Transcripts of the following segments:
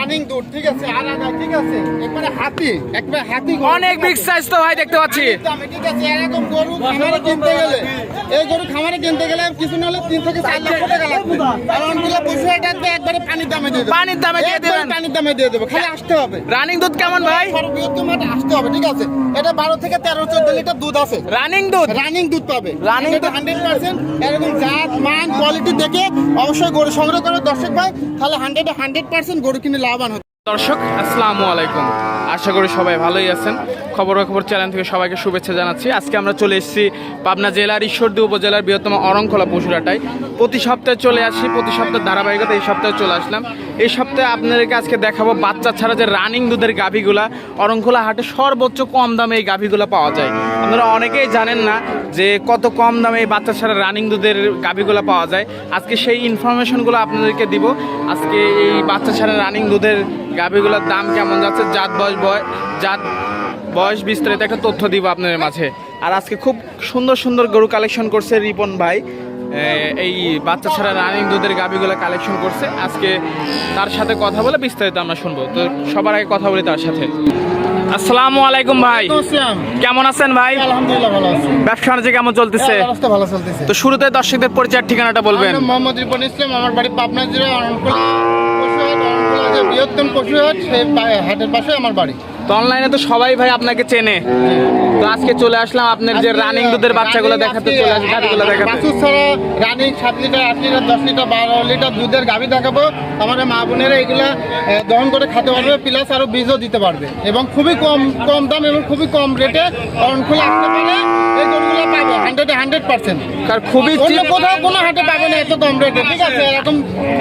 Running দুধ ঠিক আছে? আলাদা ঠিক আছে? একবারে হাতি একবারে হাতি অনেক বিগ সাইজ তো ভাই দেখতে পাচ্ছি। ঠিক আছে এরকম গরু খামারে কিনতে গেলে এই গরু খামারে কিনতে গেলে কিছু না হলে তিন থেকে চার লক্ষ টাকা লাগবে। আর অনেকগুলো পশু হাটাতে একবারে পানির দামে দিয়ে দেবো। পানির দামে দিয়ে দেবেন। পানির দামে দিয়ে দেবো। খালি আসতে হবে। রানিং দুধ কেমন ভাই? হাটে আসতে হবে ঠিক আছে? এটা বারো থেকে তেরো চোদ্দ লিটার দুধ আছে। রানিং দুধ? রানিং দুধ পাবে। রানিং দুধ? হান্ড্রেড পার্সেন্ট এরকম জাত মান কোয়ালিটি দেখে অবশ্যই গরু সংগ্রহ করে। দর্শক ভাই তাহলে হান্ড্রেড হান্ড্রেড পার্সেন্ট গরু কিনে লাভবান হচ্ছে। দর্শক আসসালামু আলাইকুম। আশা করি সবাই ভালোই আছেন। খবর খবর চ্যানেল থেকে সবাইকে শুভেচ্ছা জানাচ্ছি। আজকে আমরা চলে এসেছি পাবনা জেলার ঈশ্বরদী উপজেলার বৃহত্তম অরংখোলা পশুরাটায়। প্রতি সপ্তাহে চলে আসি, প্রতি সপ্তাহে ধারাবাহিকতা এই সপ্তাহে চলে আসলাম। এই সপ্তাহে আপনাদেরকে আজকে দেখাবো বাচ্চা ছাড়া যে রানিং দুধের গাভীগুলা অরংখোলা হাটে সর্বোচ্চ কম দামে এই গাভীগুলা পাওয়া যায়। আপনারা অনেকেই জানেন না যে কত কম দামে এই বাচ্চা ছাড়া রানিং দুধের গাভীগুলো পাওয়া যায়। আজকে সেই ইনফরমেশনগুলো আপনাদেরকে দিব। আজকে এই বাচ্চা ছাড়া রানিং দুধের গাভীগুলোর দাম কেমন যাচ্ছে, জাত বয়স বয় জাত বয়স বিস্তারিত একটা তথ্য দিব আপনাদের মাঝে। আর আজকে খুব সুন্দর সুন্দর গরু কালেকশন করছে রিপন ভাই। এই বাচ্চা ছাড়া রানিং দুধের গাভীগুলো কালেকশন করছে। আজকে তার সাথে কথা বলে বিস্তারিত আমরা শুনব। তো সবার আগে কথা বলি তার সাথে। আসসালামু আলাইকুম ভাই। কেমন আছেন ভাই? আলহামদুলিল্লাহ ভালো আছি। ব্যবসা বাণিজ্য কেমন চলতেছে? ভালো চলতেছে। তো শুরুতে দর্শকদের পরিচয়ের ঠিকানাটা বলবেন। আমার মোহাম্মদ রিপন ইসলাম আমার বাড়ি পাবনা জেলা বৃহত্তম পশুহাট সেই পা- হাটের পাশে আমার বাড়ি। তো অনলাইনে তো সবাই ভাই আপনাকে চেনে। তো আজকে চলে আসলাম আপনার যে রানিং দুধের বাচ্চাগুলো দেখাতে চলে আসে গাড়িগুলো দেখাতে। বাছুর ছাড়া রানিং সাত লিটার আট লিটার দশ লিটার বারো লিটার দুধের গাভি দেখাবো। আমাদের মা বোনেরা এগুলা দহন করে খেতে পারবে প্লাস আরও বীজও দিতে পারবে। এবং খুবই কম কম দাম এবং খুবই কম রেটে অরণ খুলে আসতে পারে এই গরুগুলো পাবে হান্ড্রেড হান্ড্রেড পার্সেন্ট কারণ খুবই অন্য কোথাও কোনো হাটে পাবে না এত কম রেটে ঠিক আছে? এরকম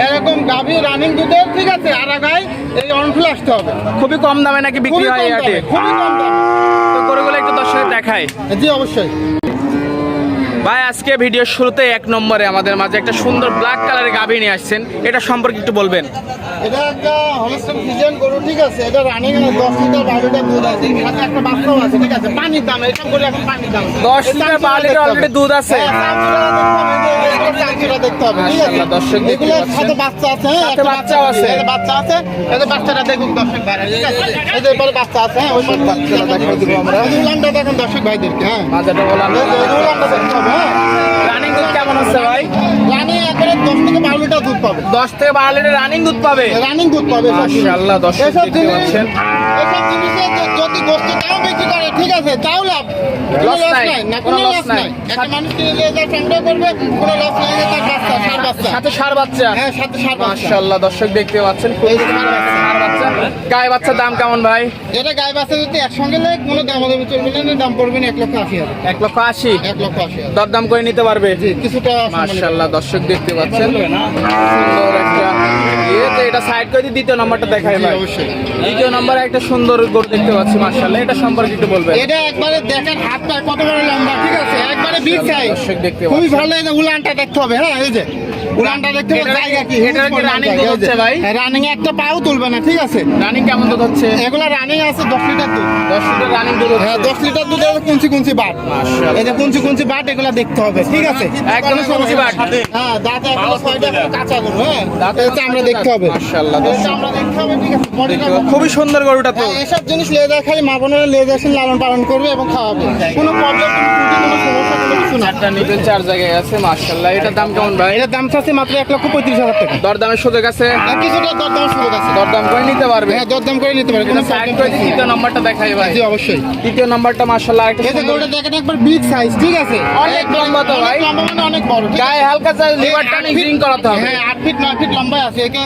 এরকম গাভি রানিং দুধের ঠিক আছে? আর আগায় এই অরণ খুলে আসতে হবে। খুবই কম দামে নাকি বিক্রি হয় এই হাটে? খুবই কম দামে। তো গরুগুলো একটু দর্শকের দেখায় জি অবশ্যই। ভাই আজকে ভিডিওর শুরুতে এক নম্বরে আমাদের মাঝে একটা সুন্দর ব্ল্যাক কালারের গাভী নিয়ে আসছেন। এটা সম্পর্কে একটু বলবেন। এটা একটা হলস্টেন ফিজিয়ান গরু ঠিক আছে? এটা রানিং এর দশ লিটার দুধ আছে। সাথে একটা বাচ্চাও আছে ঠিক আছে? পানির দাম এটা গরু এখন পানির দাম। দশ লিটার বারো লিটার অলরেডি দুধ আছে। দেখতে হবে, ঠিক আছে? দর্শক সাথে বাচ্চা আছে একটা বাচ্চাও আছে। বাচ্চা আছে বাচ্চাটা দেখুন দর্শক ভাইরা, ঠিক আছে? এই যে এরপরে বাচ্চা আছে ওই বাচ্চাটা দেখাই দিব আমরা। উলানটা দেখুন দর্শক ভাইদেরকে হ্যাঁ। উলানটা দেখতে হবে হ্যাঁ। রানিং দুধ কেমন হচ্ছে ভাই? রানিং একবারে থেকে লিটার দুধ পাবে। দশ থেকে বারো লিটার রানিং দুধ পাবে? রানিং দুধ পাবে এসব জিনিস। মাশাআল্লাহ, দর্শক দেখতে পাচ্ছেন। এসব জিনিসে যদি গোস্ত তাও বিক্রি করে ঠিক আছে তাও লাভ। কোনো নাই, নাই না কোনো কোনো লস নাই। নাই। একটা মানুষ কিনে নিয়ে যায় সংগ্রহ করবে কোনো লস নাই তার বাচ্চা সার বাচ্চা। সাথে সার বাচ্চা। হ্যাঁ সাথে সার বাচ্চা। মাশাআল্লাহ দর্শক দেখতে পাচ্ছেন এই গায়ে বাচ্চার দাম কেমন ভাই? এটা গায়ে বাচ্চা যদি একসঙ্গে নেয় কোনো দাম হবে চলবে না দাম পড়বে না এক লক্ষ আশি হাজার। এক লক্ষ আশি? এক লক্ষ আশি হাজার। দরদাম করে নিতে পারবে? কিছুটা মার্শাল্লাহ দর্শক দেখতে পাচ্ছেন। সুন্দর একটা এটা সাইড করে দ্বিতীয় নাম্বারটা দেখাই ভাই। দ্বিতীয় নাম্বারে একটা সুন্দর গরু দেখতে পাচ্ছি মাশাআল্লাহ। এটা সম্পর্কে একটু বলবেন। এটা একবারে দেখেন হাত কত বড় লম্বা ঠিক আছে? একবারে বিগ সাইজ দেখতে খুবই ভালো এই উলানটা দেখতে হবে হ্যাঁ এই যে। উলানটা দেখতে হবে জায়গা কি? এটার কি running দুধ হচ্ছে ভাই? রানিং একটা পাও তুলবে না ঠিক আছে? রানিং কেমন দুধ হচ্ছে? এগুলা রানিং আছে দশ লিটার দুধ। লিটার রানিং দুধ হ্যাঁ হচ্ছে দশ লিটার দুধ আছে কুঞ্চি কুঞ্চি বাট। মাশাআল্লাহ। কুঞ্চি কুঞ্চি বাট এগুলা দেখতে হবে ঠিক আছে? একদম কুঞ্চি বাট। হ্যাঁ দাঁতে এখনও ছয়টা কাঁচা গরু হ্যাঁ। দাঁতে দাঁতে আমরা দেখতে দেখতে হবে। খুবই সুন্দর গরুটা তো। হ্যাঁ, এসব জিনিস লেজার খালি মা বোনেরা লেজার লালন পালন করবে এবং খাওয়াবে। কোনো প্রবলেম কোনো সমস্যা কোনো কিছু না। চারটা নিবেন চার জায়গায় আছে মাশাআল্লাহ। এটার দাম কেমন ভাই? এটার দাম চাচ্ছে মাত্র এক লক্ষ পঁয়ত্রিশ হাজার টাকা। দরদামের সুযোগ আছে? কিছুটা দরদাম সুযোগ আছে। দরদাম করে নিতে পারবে। হ্যাঁ দরদাম করে নিতে পারে কোনো এটা সাইড করে তৃতীয় নাম্বারটা দেখাই ভাই। জি অবশ্যই। তৃতীয় নাম্বারটা মাশাআল্লাহ একটা এই যে সুন্দর- গরুটা দেখেন একবার বিগ সাইজ ঠিক আছে? অনেক লম্বা তো ভাই। লম্বা মানে অনেক বড় গায়ে হালকা লিভার টানি গ্রিন করাতে হবে। হ্যাঁ ফিট লম্বা আছে একে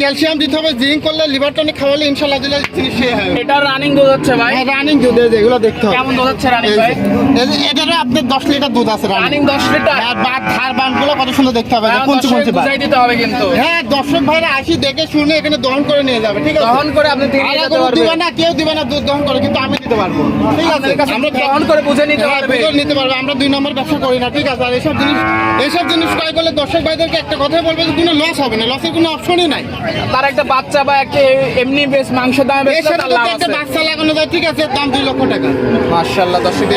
ক্যালসিয়াম দিতে হবে জিঙ্ক করলে লিভার টনিক খাওয়ালে ইনশাল্লাহ দিলে জিনিস হবে এটা রানিং দুধ হচ্ছে ভাই। হ্যাঁ রানিং দুধ এগুলো দেখতে হবে। কেমন দুধ হচ্ছে রানিং ভাই? এটারও আপনার দশ লিটার দুধ আছে রানিং রানিং দশ লিটার? আর বাদ ধার বানগুলো কত সুন্দর দেখতে হবে। হ্যাঁ, কুঞ্চি দর্শক বুঝাই দিতে হবে কিন্তু। হ্যাঁ দর্শক ভাইরা আসি দেখে শুনে এখানে দহন করে নিয়ে যাবে ঠিক আছে? দহন করে আপনি দিয়ে যেতে গরু দিবে না কেউ দিবে না দুধ দহন করে কিন্তু আমি দিতে দিতে পারব। ঠিক আছে? আমরা গ্রহণ করে বুঝে নিতে হ্যাঁ, পারবে বুঝে নিতে পারবে আমরা দুই নম্বর ব্যবসা করি না ঠিক আছে? আর এইসব জিনিস এইসব জিনিস ট্রাই করলে দর্শক ভাইদেরকে একটা কথাই বলব যে কোনো লস হবে না লসের কোনো অপশনই নাই। তার একটা বাচ্চা বা একটা এমনি বেশ মাংস দামে এর বেশ তার লাভ আছে। বাচ্চা লাগানো যায় ঠিক আছে দাম দুই লক্ষ টাকা। মাশাআল্লাহ দর্শক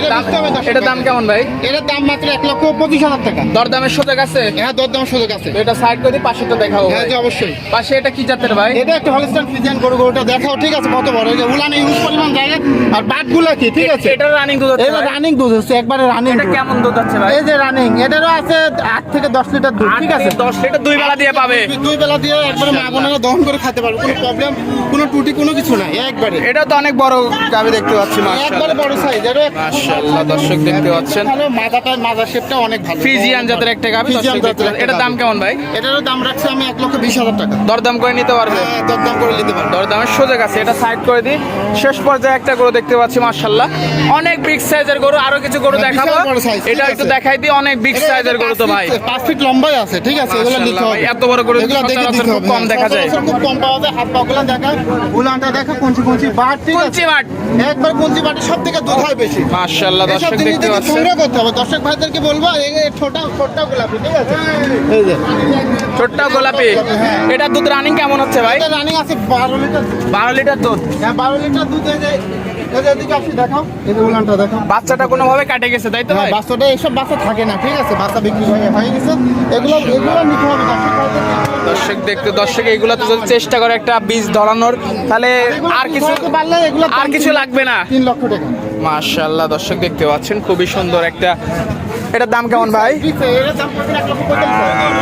এটা দাম কেমন ভাই? এটার দাম মাত্র এক লক্ষ পঁচিশ হাজার টাকা। দরদামের সুযোগ আছে? হ্যাঁ দরদাম সুযোগ আছে। এটা সাইড করে পাশে তো দেখাবো হ্যাঁ জি অবশ্যই। পাশে এটা কি জাতের ভাই? এটা একটা হলস্টাইন ফ্রিজিয়ান গরু গরুটা দেখাও ঠিক আছে কত বড়। এই যে উলানে ইউজ পরিমাণ জায়গা। আর বাটগুলো কি ঠিক আছে? এটা রানিং দুধ হচ্ছে এটা রানিং দুধ হচ্ছে একবারে রানিং এটা কেমন দুধ হচ্ছে ভাই? এই যে রানিং এটারও আছে আট থেকে দশ লিটার দুধ ঠিক আছে? 10 লিটার দুই বেলা দিয়ে পাবে। দুই বেলা দিয়ে একবারে মা বোনেরা দহন করে খেতে পারবে কোনো প্রবলেম কোনো ত্রুটি কোনো কিছু নাই একবারে। এটা তো অনেক বড় গাবি দেখতে পাচ্ছি একবারে বড় সাইজ মাশাআল্লাহ দর্শক দেখতে পাচ্ছেন। ভালো মাথাটা মাজা শেপটা অনেক ভালো। ফ্রিজিয়ান জাতের একটা গাবি দেখতে জাতের এটার দাম কেমন ভাই? এটারও দাম রাখছি আমি এক লক্ষ বিশ হাজার টাকা। দরদাম করে নিতে পারবে? হ্যাঁ দরদাম করে নিতে পারব। দরদামের সুযোগ আছে এটা সাইড করে দিই। শেষ পর্যায়ে একটা গরু দেখতে পাচ্ছি মার্শাল্লাহ অনেক বিগ সাইজের গরু আরও কিছু গরু হ্যাঁ, দেখাবো। এটা একটু। দেখাই দিই অনেক বিগ সাইজের গরু তো ভাই। পাঁচ ফিট লম্বাই আছে ঠিক আছে এগুলো নিতে হবে। এত বড় গরু খুব কম হ্যাঁ, দেখা যায়। খুব কম পাওয়া যায় হাত পাগুলা দেখা উলানটা দেখা কুঞ্চি কুঞ্চি বাট ঠিক আছে। কুঞ্চি বাট। একবার কুঞ্চি বাটে সব থেকে দুধ হয় বেশি। মাশাআল্লাহ দর্শক দেখতে পাচ্ছেন। সংগ্রহ করতে হবে দর্শক ভাইদেরকে বলব এই ছোটা ছোটটা গোলাপি ঠিক আছে? এই যে। ছোটটা গোলাপি। হ্যাঁ। এটা দুধ রানিং কেমন হচ্ছে ভাই? এটা রানিং আছে বারো লিটার বারো লিটার দুধ। হ্যাঁ বারো লিটার দুধ এই যে বাচ্চাটা কোনোভাবে কাটে গেছে তাই তো হ্যাঁ, বাচ্চাটা এসব বাচ্চা থাকে না ঠিক আছে? বাচ্চা বিক্রি হয়ে হয়ে গেছে। এগুলো এগুলো নিতে হবে দর্শক দেখতে দর্শক এগুলো তো যদি চেষ্টা করে একটা বীজ ধরানোর তাহলে আর কিছু আর কিছু লাগবে না। তিন লক্ষ টাকা। মাশাআল্লাহ দর্শক দেখতে পাচ্ছেন খুবই সুন্দর একটা এটার দাম কেমন ভাই।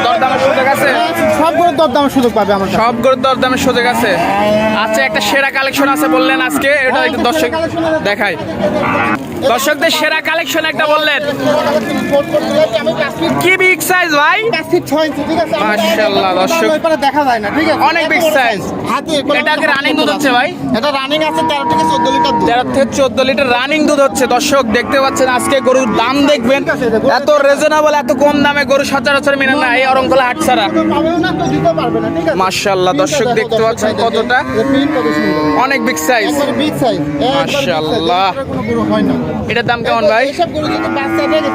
দরদামের সুযোগ আছে দরদামের সুযোগ পাবে আমার কাছে। সব গরুর দরদামের সুযোগ আছে আচ্ছা একটা সেরা কালেকশন আছে বললেন আজকে এটা একটু দর্শক দেখাই দর্শকদের সেরা কালেকশন একটা বললেন কি বিগ সাইজ ভাই? মাশাআল্লাহ, দর্শক। দেখা যায় না, ঠিক আছে? অনেক বড় size। এটা কি running দুধ হচ্ছে ভাই? এটা রানিং আছে তেরো থেকে চোদ্দ লিটার দুধ তেরো থেকে চোদ্দ লিটার রানিং দুধ হচ্ছে দর্শক দেখতে পাচ্ছেন আজকে গরুর দাম দেখবেন এত রিজনেবল এত কম দামে গরু সচরাচর মেনে না এই অরঙ্কলা হাট ছাড়া? মাশাআল্লাহ, দর্শক দেখতে পাচ্ছেন কতটা? অনেক বিগ সাইজ না। এটার দাম কেমন ভাই?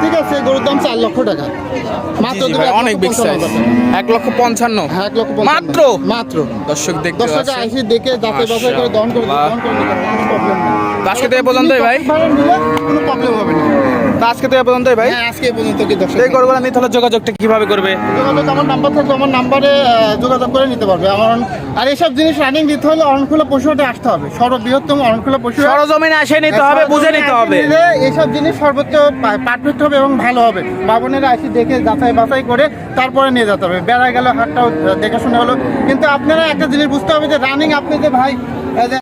ঠিক আছে, গরুর দাম চার লক্ষ টাকা। অনেক বিগ সাইজ এক লক্ষ পঞ্চান্ন? হ্যাঁ, এক লক্ষ মাত্র? মাত্র। দর্শক দেখতে দেখে যাচাই বাছাই করে দহন করে আজকে তো এ পর্যন্তই ভাই। কোনো প্রবলেম হবে না। তো আজকে তো এ পর্যন্তই ভাই। হ্যাঁ আজকে এই পর্যন্ত কি দর্শক এই গরুগুলো নিতে হলে যোগাযোগটা কীভাবে করবে? যোগাযোগ আমার নাম্বার থাকবে আমার নাম্বারে যোগাযোগ করে নিতে পারবে। আমার আর এইসব জিনিস রানিং দিতে হলে অরণখোলা পশুহাটে আসতে হবে। সর্ববৃহত্তম অরণখোলা পশু সরজমিনে আসে নিতে হবে বুঝে নিতে হবে। এইসব জিনিস সর্বোচ্চ পারফেক্ট হবে এবং ভালো হবে। বাবনেরা আসি দেখে যাচাই বাছাই করে তারপরে নিয়ে যেতে হবে। বেড়া গেল হাটটাও দেখে শুনে হলো। কিন্তু আপনারা একটা জিনিস বুঝতে হবে যে রানিং আপনি যে ভাই